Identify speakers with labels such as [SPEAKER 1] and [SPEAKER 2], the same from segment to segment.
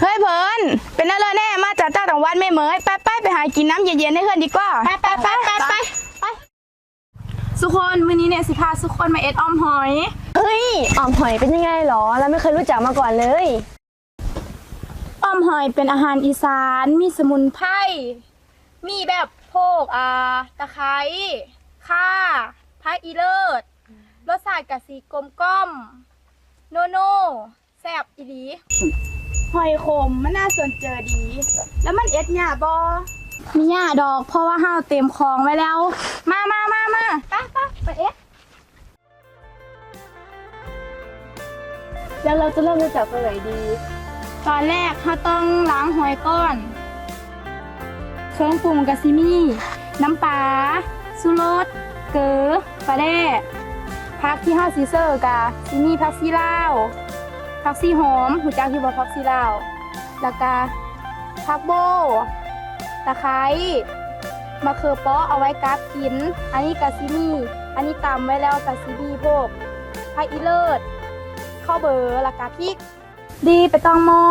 [SPEAKER 1] เฮ้ยเพิ่นเป็นอะไรแน่มาจากต่างจังวัดไม่เหมยไปไปไปหากินน้ำเย็นๆให้เพื่อนดีกว่า
[SPEAKER 2] ไปไปไปไปไป
[SPEAKER 1] ทุกคนมื้อนี้เนี่ยสิพาทุกคนมาเอ็ดออมหอย
[SPEAKER 2] เฮ้ยออมหอยเป็นยังไงหรอเราไม่เคยรู้จักมาก่อนเลย
[SPEAKER 1] ออมหอยเป็นอาหารอีสานมีสมุนไพรมีแบบโพกอ่าตะไคร้ข่าผักอีเลิศรสชาติกะสีกลมกล่อมโนโน่แซ่บอีหลี หอยขมมันน่าสนเจอดี แล้วมันเอ็ดหยาบอมีหยาดอก เพราะว่าห้าวเต็มคลองไว้แล้ว มามามามาไปไปไปเอ็ด
[SPEAKER 2] แล้วเราจะเริ่มรู้จักตรงไหนดี
[SPEAKER 1] ตอนแรกเขาต้องล้างหอยก่อน เครื่องปรุงกะซิมีน้ำปลาสุรส เกลือปลาแด่ผักที่ห้าซีเซอร์กะซิมีผักซีลาว ผักซีหอมหูจักที่บ่ผักซีลาวแล้วก็ผักโบตะไคร้มะเขือเปาะเอาไว้กัดกิน อันนี้กะซิมีอันนี้ตำไว้แล้วกะซิมีพวกผักอีเลิศข้าวเบอร์แล้วก็พริก ดีไปต้องหม้อ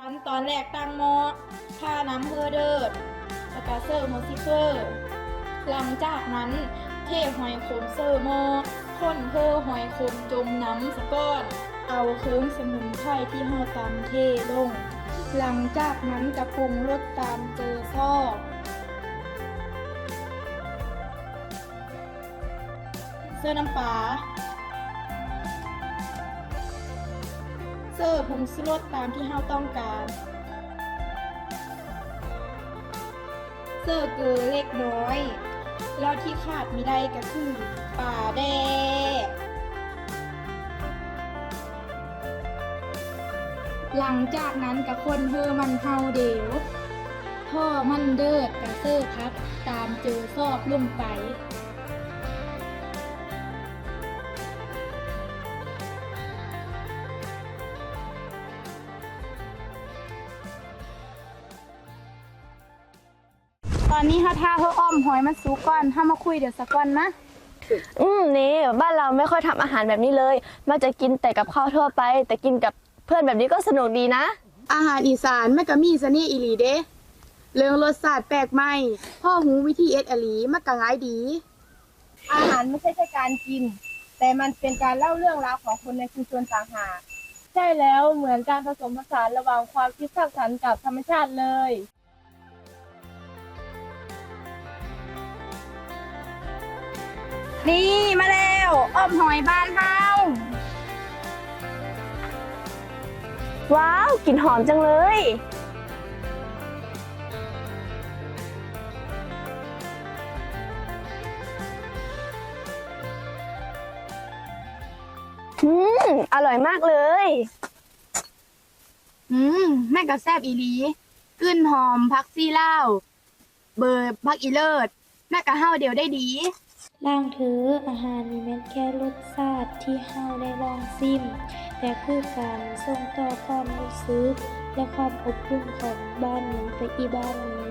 [SPEAKER 1] ขั้นตอนแรกตั้งหม้อท่าน้ำเพื่อเดิดแล้วก็เสิร์ฟโมซิเฟอร์ หลังจากนั้นเทหอยขมเสิร์มอค้นเพื่อหอยขมจมน้ำสะก้อน เอาเครื่องสมุนไพรที่ห่อตำเทลง หลังจากนั้นจะปรุงรสตามเจอซอกเสื้อน้ำปลาเสื้อผงชูรสตามที่เฮาต้องการ เสื้อเกลือเล็กน้อย แล้วที่ขาดไม่ได้ก็คือป่าแดกหลังจากนั้นกับคนเฮอมันเฮาเดวพ่อมันเดิดกับเซอร์พับตามเจอซอกลงไป อนนี้เฮาท่าเฮาอ้อมหอยมันสุกก่อนถ้ามาคุยเดี๋ยวสักก่อนนะ
[SPEAKER 2] อืมนี่บ้านเราไม่ค่อยทำอาหารแบบนี้เลยมันจะกินแต่กับข้าวทั่วไป แต่กินกับเพื่อนแบบนี้ก็สนุกดีนะ
[SPEAKER 1] อาหารอีสานมันก็มีเสน่ห์อีหลีเด้เรื่องรสชาติแปลกใหม่พ่อหูวิธีเอ็ดอหลีมันก็ง่ายดี
[SPEAKER 3] อาหารไม่ใช่แค่การกิน แต่มันเป็นการเล่าเรื่องราวของคนในชุมชนต่างหาก ใช่แล้วเหมือนการผสมผสานระหว่างความคิดสร้างสรรค์กับธรรมชาติเลย
[SPEAKER 1] นี่มาแล้วอมหอยบ้านเฮา
[SPEAKER 2] ว้าวกลิ่นหอมจังเลย อืม อร่อยมากเลย
[SPEAKER 1] อืม แม่ก็แซบอีหลีกึ้นหอมพักซี่เหล้าเบอร์พักอีเลิศแม่ก็เฮาเดียวได้ดี
[SPEAKER 4] ล่างถืออาหารมีแม้นแค่รสชาติที่เฮาได้ลองซิม แต่คือการส่งต่อความรู้สึกและความอบอุ่นของบ้านหนึ่งไปอีบ้านหนึ่ง